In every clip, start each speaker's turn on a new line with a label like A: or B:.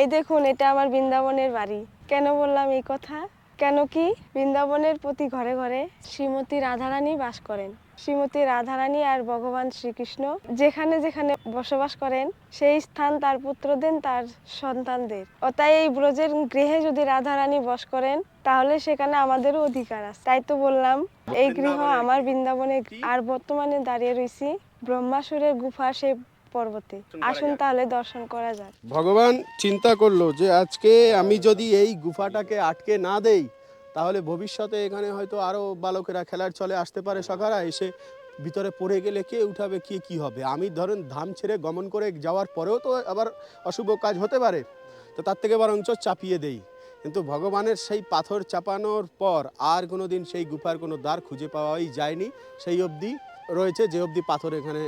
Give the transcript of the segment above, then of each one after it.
A: এই দেখুন এটা আমার বৃন্দাবনের বাড়ি। কেন বললাম এই কথা? কেন কি? বৃন্দাবনের প্রতি ঘরে ঘরে শ্রীমতী রাধারানী বাস করেন। শ্রীমতী রাধারানী আর ভগবান শ্রীকৃষ্ণ যেখানে যেখানে বসবাস করেন সেই স্থান তার পুত্র দেন তার সন্তানদের। ও তাই এই ব্রজের গৃহে যদি রাধারানী বস করেন তাহলে সেখানে আমাদেরও অধিকার আছে। তাই তো বললাম এই গৃহ আমার বৃন্দাবনে আর বর্তমানে দাঁড়িয়ে রয়েছি ব্রহ্মাসুরের গুফা সেই পর্বতে। আসুন তাহলে দর্শন করা যাক।
B: ভগবান চিন্তা করল যে আজকে আমি যদি এই গুফাটাকে আটকে না দেই তাহলে ভবিষ্যতে এখানে হয়তো আরও বালকেরা খেলার চলে আসতে পারে। সকারা এসে ভিতরে পড়ে গেলে কে উঠাবে কে কি হবে? আমি ধরেন ধাম ছেড়ে গমন করে যাওয়ার পরেও তো আবার অশুভ কাজ হতে পারে। তো তার থেকে বরঞ্চ চাপিয়ে দেই। কিন্তু ভগবানের সেই পাথর চাপানোর পর আর কোনো দিন সেই গুফার কোনো দ্বার খুঁজে পাওয়াই যায়নি। সেই অবধি রয়েছে যে অবধি পাথর এখানে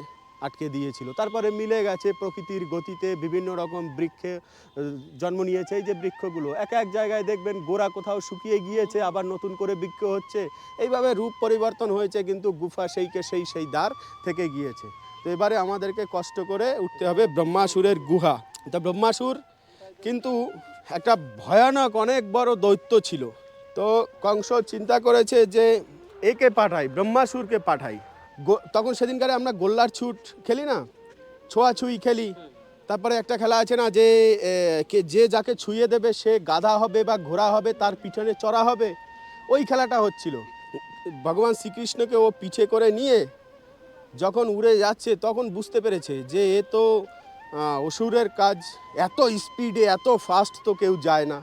B: আটকে দিয়েছিল। তারপরে মিলে গেছে প্রকৃতির গতিতে বিভিন্ন রকম বৃক্ষে জন্ম নিয়েছে। এই যে বৃক্ষগুলো, এক এক জায়গায় দেখবেন গোড়া কোথাও শুকিয়ে গিয়েছে, আবার নতুন করে বৃক্ষ হচ্ছে। এইভাবে রূপ পরিবর্তন হয়েছে কিন্তু গুফা সেইকে সেই সেই দ্বার থেকে গিয়েছে। তো এবারে আমাদেরকে কষ্ট করে উঠতে হবে ব্রহ্মাসুরের গুহা। তা ব্রহ্মাসুর কিন্তু একটা ভয়ানক অনেক বড় দৈত্য ছিল। তো কংস চিন্তা করেছে যে, একে পাঠাই, ব্রহ্মাসুরকে পাঠাই। তখন সেদিনকারে আমরা গোল্লার ছুট খেলি না? ছোঁয়াছুঁই খেলি। তারপরে একটা খেলা আছে না যে কে, যে যাকে ছুঁয়ে দেবে সে গাধা হবে বা ঘোড়া হবে, তার পিছনে চড়া হবে। ওই খেলাটা হচ্ছিল। ভগবান শ্রীকৃষ্ণকে ও পিছে করে নিয়ে যখন উড়ে যাচ্ছে, তখন বুঝতে পেরেছে যে এ তো অসুরের কাজ। এত স্পিডে এত ফাস্ট তো কেউ যায় না।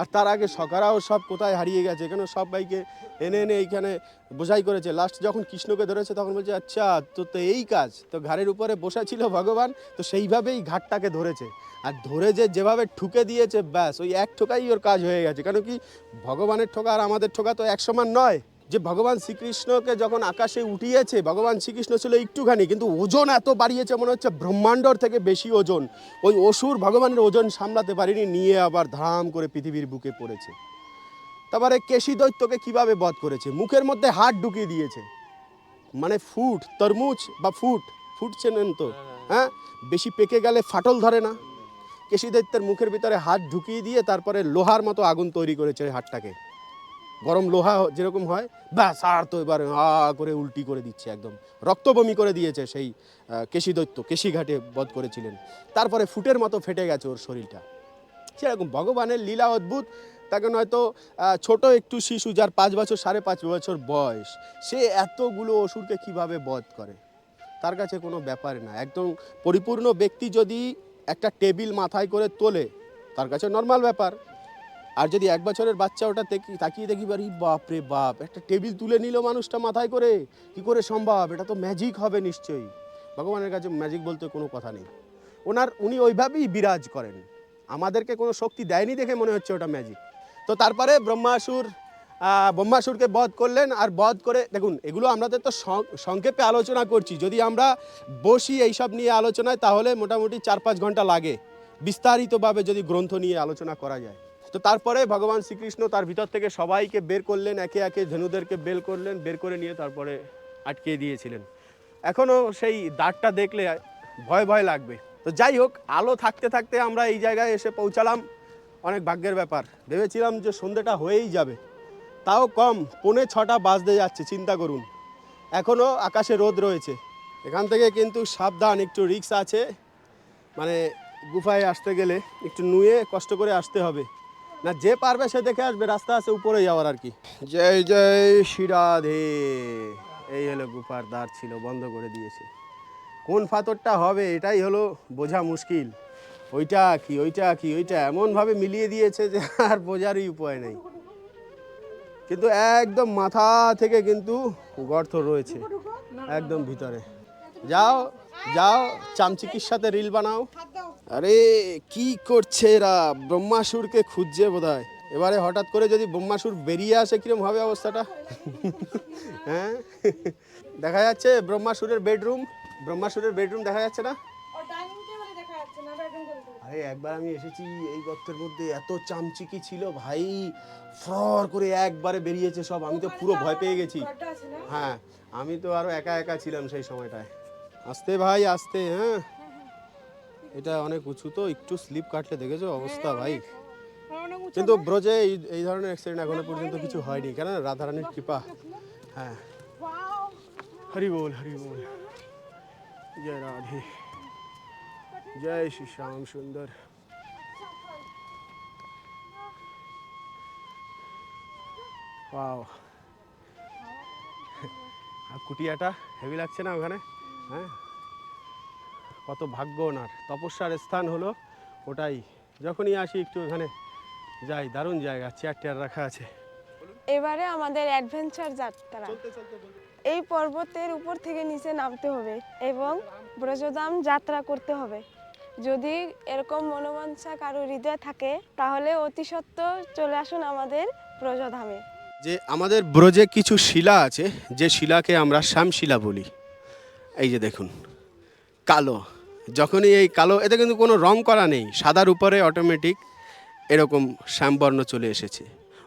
B: আর তার আগে সকারাও সব কোথায় হারিয়ে গেছে, কেন সবাইকে এনে এনে এইখানে বোঝাই করেছে। লাস্ট যখন কৃষ্ণকে ধরেছে তখন বলছে আচ্ছা তো তো এই কাজ, তো ঘাড়ের উপরে বসা ছিল ভগবান, তো সেইভাবেই ঘাটটাকে ধরেছে। আর ধরে যে যেভাবে ঠুকে দিয়েছে, ব্যাস, ওই এক ঠোকাই ওর কাজ হয়ে গেছে। কেন কি ভগবানের ঠোকা আর আমাদের ঠোকা তো এক সমান নয়। যে ভগবান শ্রীকৃষ্ণকে যখন আকাশে উঠিয়েছে, ভগবান শ্রীকৃষ্ণ ছিল একটুখানি, কিন্তু ওজন এত বাড়িয়েছে, মনে হচ্ছে ব্রহ্মাণ্ডর থেকে বেশি ওজন। ওই অসুর ভগবানের ওজন সামলাতে পারিনি, নিয়ে আবার ধাম করে পৃথিবীর বুকে পড়েছে। তারপরে কেশি দৈত্যকে কীভাবে বধ করেছে? মুখের মধ্যে হাত ঢুকিয়ে দিয়েছে। মানে ফুট, তরমুজ বা ফুট ফুট চেনেন তো? হ্যাঁ? বেশি পেকে গেলে ফাটল ধরে না। কেশি দৈত্যের মুখের ভিতরে হাত ঢুকিয়ে দিয়ে তারপরে লোহার মতো আগুন তৈরি করেছে হাতটাকে। গরম লোহা যেরকম হয় ব্যাস আর তো এবার হা করে উল্টি করে দিচ্ছে একদম। রক্তবমি করে দিয়েছে সেই আহ, কেশি দৈত্য কেশি ঘাটে বধ করেছিলেন। তারপরে ফুটের মতো ফেটে গেছে ওর শরীরটা। সেরকম ভগবানের লীলা অদ্ভুত তাকে নয়তো ছোট একটু শিশু যার পাঁচ বছর সাড়ে পাঁচ বছর বয়স সে এতগুলো অসুরকে কীভাবে বধ করে? তার কাছে কোনো ব্যাপার না। একদম পরিপূর্ণ ব্যক্তি যদি একটা টেবিল মাথায় করে তোলে তার কাছে নর্মাল ব্যাপার। আর যদি এক বছরের বাচ্চা ওটা তাকিয়ে দেখি, বাড়ি বাপ রে বাপ, একটা টেবিল তুলে নিল মানুষটা মাথায় করে, কি করে সম্ভব? এটা তো ম্যাজিক হবে নিশ্চয়ই। ভগবানের কাছে ম্যাজিক বলতে কোনো কথা নেই। ওনার, উনি ওইভাবেই বিরাজ করেন। আমাদেরকে কোনো শক্তি দেয়নি দেখে মনে হচ্ছে ওটা ম্যাজিক তো তারপরে ব্রহ্মাসুর ব্রহ্মাসুরকে বধ করলেন আর বধ করে, দেখুন, এগুলো আমাদের তো সংক্ষেপে আলোচনা করছি। যদি আমরা বসি এইসব নিয়ে আলোচনায়, তাহলে মোটামুটি চার পাঁচ ঘণ্টা লাগে। বিস্তারিতভাবে যদি গ্রন্থ নিয়ে আলোচনা করা যায়। তো তারপরে ভগবান শ্রীকৃষ্ণ তার ভিতর থেকে সবাইকে বের করলেন, একে একে ধনুদেরকে বের করলেন, বের করে নিয়ে তারপরে আটকে দিয়েছিলেন। এখনও সেই দাঁতটা দেখলে ভয় ভয় লাগবে। তো যাই হোক, আলো থাকতে থাকতে আমরা এই জায়গায় এসে পৌঁছালাম। অনেক ভাগ্যের ব্যাপার। ভেবেছিলাম যে সন্ধ্যেটা হয়েই যাবে। তাও কম, পৌনে ছটা বাজতে যাচ্ছে, চিন্তা করুন। এখনও আকাশে রোদ রয়েছে। এখান থেকে কিন্তু সাবধান, একটু রিক্স আছে। মানে গুফায় আসতে গেলে একটু নুয়ে কষ্ট করে আসতে হবে। না যে পারবে সে দেখে আসবে রাস্তা আছে উপরে যাওয়ার আর কি। জয় জয় শ্রীরাধে এই হলো গুফার দ্বার ছিল বন্ধ করে দিয়েছে। কোন ফাতরটা হবে এটাই হলো বোঝা মুশকিল। ওইটা কি ওইটা কি ওইটা এমনভাবে মিলিয়ে দিয়েছে যে আর বোঝারই উপায় নেই। কিন্তু একদম মাথা থেকে কিন্তু গর্ত রয়েছে একদম ভিতরে। যাও যাও চামচিকির সাথে রিল বানাও। আরে কি করছে এরা? ব্রহ্মাসুরকে খুঁজছে বোধহয়। এবারে হঠাৎ করে যদি ব্রহ্মাসুর বেরিয়ে আসে কিরম হবে অবস্থাটা? হ্যাঁ? দেখা যাচ্ছে ব্রহ্মাসুরের বেডরুম। ব্রহ্মাসুরের বেডরুম দেখা যাচ্ছে না? আরে একবার আমি এসেছি এই গর্তের মধ্যে। এত চামচিকি ছিল ভাই। ফ্রর করে একবারে বেরিয়েছে সব। আমি তো পুরো ভয় পেয়ে গেছি। হ্যাঁ আমি তো আরও একা একা ছিলাম সেই সময়টায়। আসতে ভাই আসতে হ্যাঁ? এটা অনেক উঁচু তো একটু স্লিপ কাটলে দেখেছ অবস্থা ভাই। কিন্তু ব্রজে এই এই ধরনের অ্যাক্সিডেন্ট এখনও পর্যন্ত কিছু হয়নি কেন রাধারানীর কৃপা। হ্যাঁ। হরি বল হরি বল। জয় রাধে। জয় শ্রী শ্যাম সুন্দর। ওয়াও আর কুটিয়াটা হেভি লাগছে না ওখানে? হ্যাঁ? কত ভাগ্য ওনার। তপস্যার স্থান হলো ওটাই। যখনই আসি একটু ওখানে যাই দারুণ জায়গা চেয়ার টেয়ার রাখা আছে।
A: এবারে আমাদের অ্যাডভেঞ্চার যাত্রা। এই পর্বতের উপর থেকে নিচে নামতে হবে এবং ব্রজধাম যাত্রা করতে হবে। যদি এরকম মনোবাঞ্ছা কারও হৃদয়ে থাকে তাহলে অতি সত্ত্বর চলে আসুন আমাদের ব্রজধামে।
B: যে আমাদের ব্রজে কিছু শিলা আছে যে শিলাকে আমরা শ্যামশিলা বলি। এই যে দেখুন কালো। যখনই এই কালো, এতে কিন্তু কোনো রং করা নেই। সাদার উপরে অটোমেটিক এরকম শ্যামবর্ণ চলে এসেছে।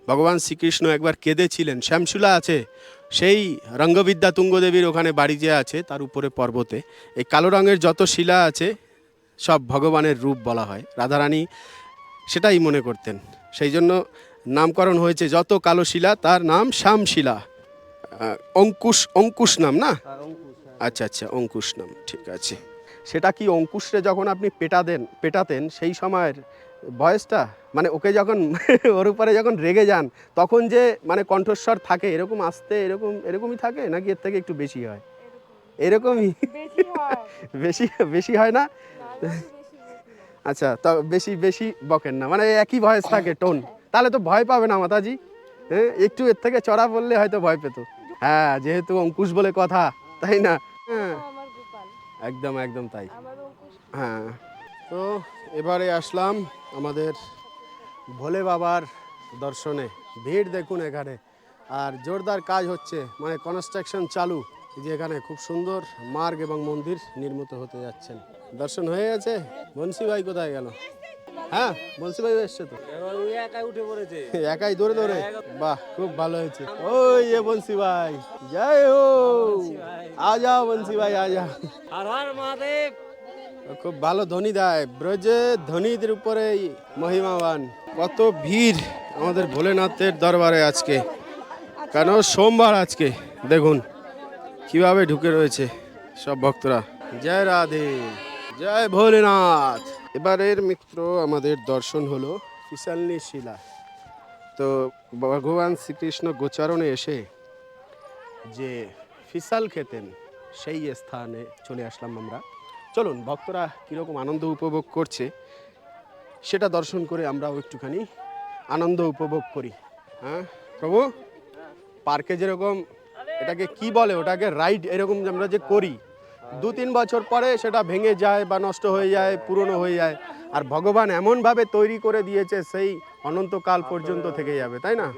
B: ভগবান শ্রীকৃষ্ণ একবার কেঁদেছিলেন। শ্যামশিলা আছে, সেই রঙ্গবিদ্যা তুঙ্গদেবীর ওখানে বাড়ি যে আছে, তার উপরে পর্বতে। এই কালো রঙের যত শিলা আছে, সব ভগবানের রূপ বলা হয়। রাধারানী সেটাই মনে করতেন। সেই জন্য নামকরণ হয়েছে যত কালো শিলা, তার নাম শ্যামশিলা। অঙ্কুশ অঙ্কুশ নাম না? আচ্ছা আচ্ছা অঙ্কুশ নাম ঠিক আছে। সেটা কি অঙ্কুশরে যখন আপনি পেটা দেন পেটাতেন সেই সময়ের বয়সটা? মানে ওকে যখন ওর উপরে যখন রেগে যান তখন যে মানে কণ্ঠস্বর থাকে এরকম আসতে এরকম এরকমই থাকে? নাকি এর থেকে একটু বেশি হয়? এরকমই? বেশি বেশি হয় না আচ্ছা তা বেশি বেশি বকেন না। মানে একই ভয়েস থাকে টোন। তাহলে তো ভয় পাবে না মাতাজি। হ্যাঁ একটু এর থেকে চড়া বললে হয়তো ভয় পেত। হ্যাঁ যেহেতু অঙ্কুশ বলে কথা। তাই না? হ্যাঁ। একদম একদম তাই। হ্যাঁ। তো এবারে আসলাম আমাদের ভোলে বাবার দর্শনে। ভিড় দেখুন এখানে। আর জোরদার কাজ হচ্ছে মানে কনস্ট্রাকশন চালু। যে এখানে খুব সুন্দর মার্গ এবং মন্দির নির্মিত হতে যাচ্ছেন। দর্শন হয়ে গেছে? বংশী ভাই কোথায় গেল? হ্যাঁ বংশী ভাই, এসছে তো।
C: একাই উঠে পড়েছে
B: দৌড়ে দৌড়ে? বাহ, খুব ভালো হয়েছে। ওই এ বংশী ভাই জয় হো আ যাও বংশী ভাই আ যাও
C: হর মহাদেব
B: খুব ভালো ধ্বনি দেয়, ব্রজে ধ্বনিদের উপরে মহিমাবান। কত ভিড় আমাদের ভোলেনাথের দরবারে আজকে। কেন সোমবার আজকে, দেখুন কীভাবে ঢুকে রয়েছে সব ভক্তরা। জয় রাধে, জয় ভোলেনাথ। এবারের মিত্র আমাদের দর্শন হলো ফিসালনি শিলা। তো ভগবান শ্রীকৃষ্ণ গোচারণে এসে যে ফিসাল খেতেন সেই স্থানে চলে আসলাম আমরা। চলুন ভক্তরা কীরকম আনন্দ উপভোগ করছে সেটা দর্শন করে আমরাও একটুখানি আনন্দ উপভোগ করি। হ্যাঁ প্রভু? পার্কে যেরকম এটাকে কি বলে? ওটাকে রাইড এরকম যে আমরা যে করি। দু তিন বছর পরে সেটা ভেঙে যায় বা নষ্ট হয়ে যায়, পুরনো হয়ে যায়। আর ভগবান এমনভাবে তৈরি করে দিয়েছে, সেই অনন্তকাল পর্যন্ত থেকে যাবে, তাই না?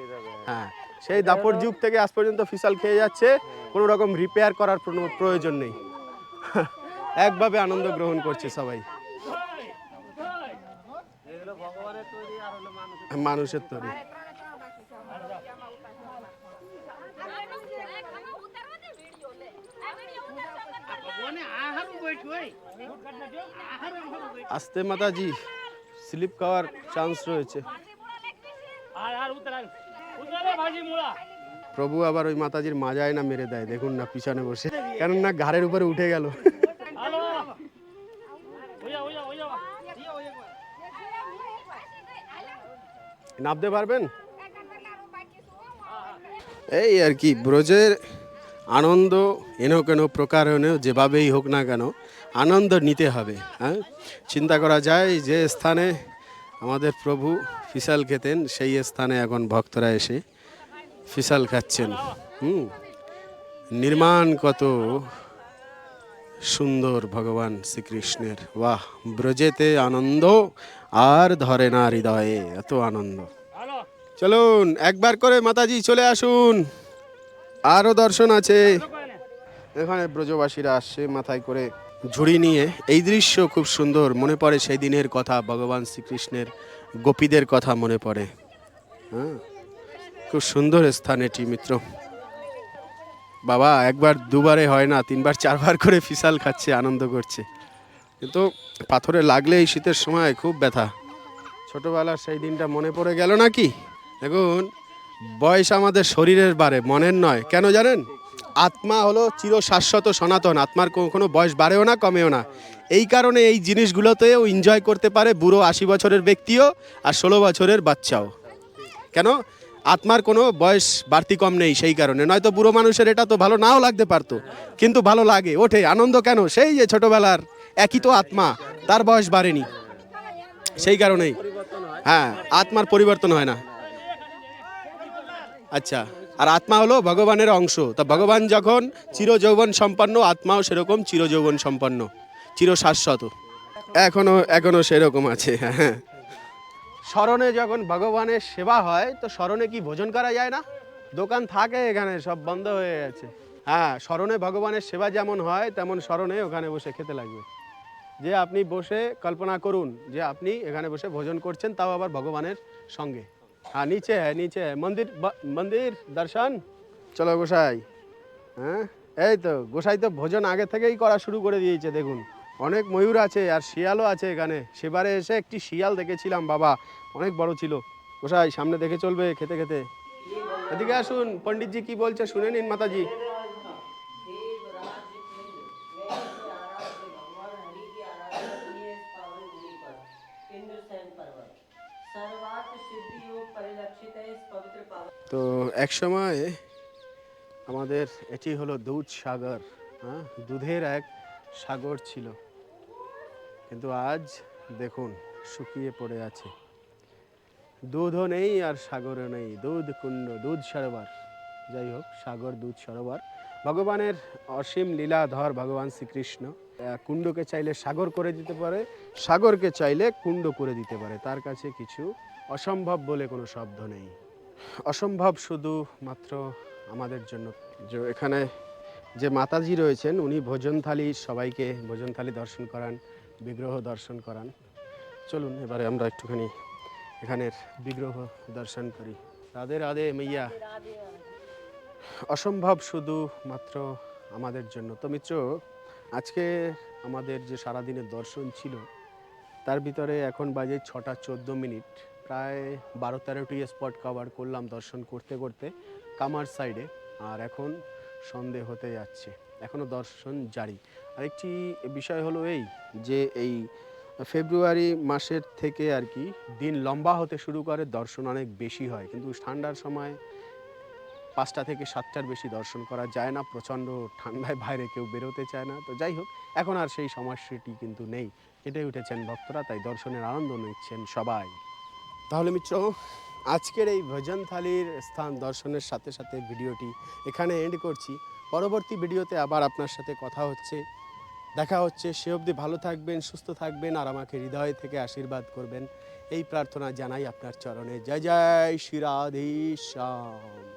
B: হ্যাঁ সেই দাপর যুগ থেকে আজ পর্যন্ত ফিসাল খেয়ে যাচ্ছে, কোনো রকম রিপেয়ার করার প্রয়োজন নেই। একভাবে আনন্দ গ্রহণ করছে সবাই। মানুষের তৈরি। আস্তে মাতাজি, স্লিপ খাওয়ার চান্স রয়েছে। প্রভু আবার ওই মাতাজির মাজায় না মেরে দেয়, দেখুন না পিছনে বসে। কেন না ঘাড়ের উপরে উঠে গেল। নামতে পারবেন? এই আর কি, ব্রজের আনন্দ, এন কেন প্রকারণেও যেভাবেই হোক না কেন আনন্দ নিতে হবে হ্যাঁ? চিন্তা করা যায় যে স্থানে আমাদের প্রভু ফিসাল খেতেন, সেই স্থানে এখন ভক্তরা এসে ফিসাল খাচ্ছেন। হুম? নির্মাণ কত সুন্দর ভগবান শ্রীকৃষ্ণের। বাহ, ব্রজেতে আনন্দ আর ধরে না হৃদয়ে, এত আনন্দ। চলুন, একবার করে মাতাজি চলে আসুন। আরও দর্শন আছে। এখানে ব্রজবাসীরা আসছে মাথায় করে। ঝুড়ি নিয়ে এই দৃশ্য খুব সুন্দর মনে পড়ে সেই দিনের কথা, ভগবান শ্রীকৃষ্ণের গোপীদের কথা মনে পড়ে। হ্যাঁ খুব সুন্দর স্থান এটি, মিত্র। বাবা, একবার দুবারে হয় না, তিনবার, চারবার করে ফিসাল খাচ্ছে, আনন্দ করছে। কিন্তু পাথরে লাগলে এই শীতের সময় খুব ব্যথা। ছোটোবেলার সেই দিনটা মনে পড়ে গেল নাকি? দেখুন, বয়স আমাদের শরীরের বারে, মনের নয়। কেন জানেন? আত্মা হলো চির শাশ্বত সনাতন। আত্মার কোনো বয়স বাড়েও না, কমেও না। এই কারণে এই জিনিসগুলোতেও এনজয় করতে পারে বুড়ো আশি বছরের ব্যক্তিও আর ষোলো বছরের বাচ্চাও। কেন? আত্মার কোনো বয়স বাড়তি কম নেই সেই কারণে। নয়তো বুড়ো মানুষের এটা তো ভালো নাও লাগতে পারতো, কিন্তু ভালো লাগে। ওঠে, আনন্দ কেন? সেই যে ছোটোবেলার একই তো আত্মা, তার বয়স বাড়েনি। সেই কারণেই। হ্যাঁ আত্মার পরিবর্তন হয় না। আচ্ছা। আর আত্মা হলো ভগবানের অংশ। তা ভগবান যখন চিরযৌবন সম্পন্ন, আত্মাও সেরকম চিরযৌবন সম্পন্ন চির শাশ্বত এখনও এখনও সেরকম আছে হ্যাঁ। স্মরণে যখন ভগবানের সেবা হয়, তো স্মরণে কি ভোজন করা যায় না? দোকান থাকে এখানে, সব বন্ধ হয়ে গেছে। হ্যাঁ স্মরণে ভগবানের সেবা যেমন হয়, তেমন স্মরণে ওখানে বসে খেতে লাগবে। যে আপনি বসে কল্পনা করুন, যে আপনি এখানে বসে ভোজন করছেন, তাও আবার ভগবানের সঙ্গে। হ্যাঁ নিচে হ্যাঁ নিচে হ্যাঁ। মন্দির, ব- মন্দির, দর্শন। চলো গোসাই। হ্যাঁ? এই তো, গোসাই তো ভোজন আগে থেকেই করা শুরু করে দিয়েছে, দেখুন। অনেক ময়ূর আছে আর শিয়ালও আছে এখানে। সেবারে এসে একটি শিয়াল দেখেছিলাম, বাবা। অনেক বড় ছিল। গোসাই, সামনে দেখে চলবে খেতে খেতে। এদিকে আসুন, পণ্ডিতজি কি বলছে, শুনে নিন মাতাজি। এক সময় আমাদের এটি হলো দুধ সাগর হ্যাঁ? দুধের এক সাগর ছিল। কিন্তু আজ দেখুন, শুকিয়ে পড়ে আছে। দুধও নেই আর সাগরও নেই। দুধ কুণ্ড, দুধ সরোবর। যাই হোক, সাগর, দুধ সরোবর। ভগবানের অসীম লীলাধর ভগবান শ্রীকৃষ্ণ। কুণ্ডকে চাইলে সাগর করে দিতে পারে, সাগরকে চাইলে কুণ্ড করে দিতে পারে। তার কাছে কিছু অসম্ভব বলে কোনো শব্দ নেই। অসম্ভব শুধু মাত্র আমাদের জন্য। যে এখানে যে মাতাজি রয়েছেন, উনি ভোজন থালি সবাইকে ভোজন থালি দর্শন করান, বিগ্রহ দর্শন করান। চলুন, এবারে আমরা একটুখানি এখানের বিগ্রহ দর্শন করি। রাধে রাধে মাইয়া। অসম্ভব শুধু মাত্র আমাদের জন্য। তো মিত্র, আজকে আমাদের যে সারাদিনের দর্শন ছিল, তার ভিতরে এখন বাজে ছটা চোদ্দ মিনিট। প্রায় বারো তেরোটি স্পট কভার করলাম দর্শন করতে করতে, কামার সাইডে আর এখন সন্ধে হতে যাচ্ছে এখনও দর্শন জারি। আরেকটি বিষয় হলো এই যে এই ফেব্রুয়ারি মাসের থেকে আর কি দিন লম্বা হতে শুরু করে, দর্শন অনেক বেশি হয়। কিন্তু ঠান্ডার সময় পাঁচটা থেকে সাতটার বেশি দর্শন করা যায় না, প্রচণ্ড ঠান্ডায় বাইরে কেউ বেরোতে চায় না। তো যাই হোক, এখন আর সেই সমস্যাটি কিন্তু নেই। কেটে উঠেছেন ভক্তরা, তাই দর্শনের আনন্দ নিচ্ছেন সবাই। তাহলে মিত্র, আজকের এই ভজন থালির স্থান দর্শনের সাথে সাথে ভিডিওটি এখানে এন্ড করছি। পরবর্তী ভিডিওতে আবার আপনার সাথে কথা হচ্ছে। দেখা হচ্ছে। সে অবধি ভালো থাকবেন, সুস্থ থাকবেন আর আমাকে হৃদয় থেকে আশীর্বাদ করবেন। এই প্রার্থনা জানাই আপনার চরণে। জয় জয়, শ্রী রাধেশ্যাম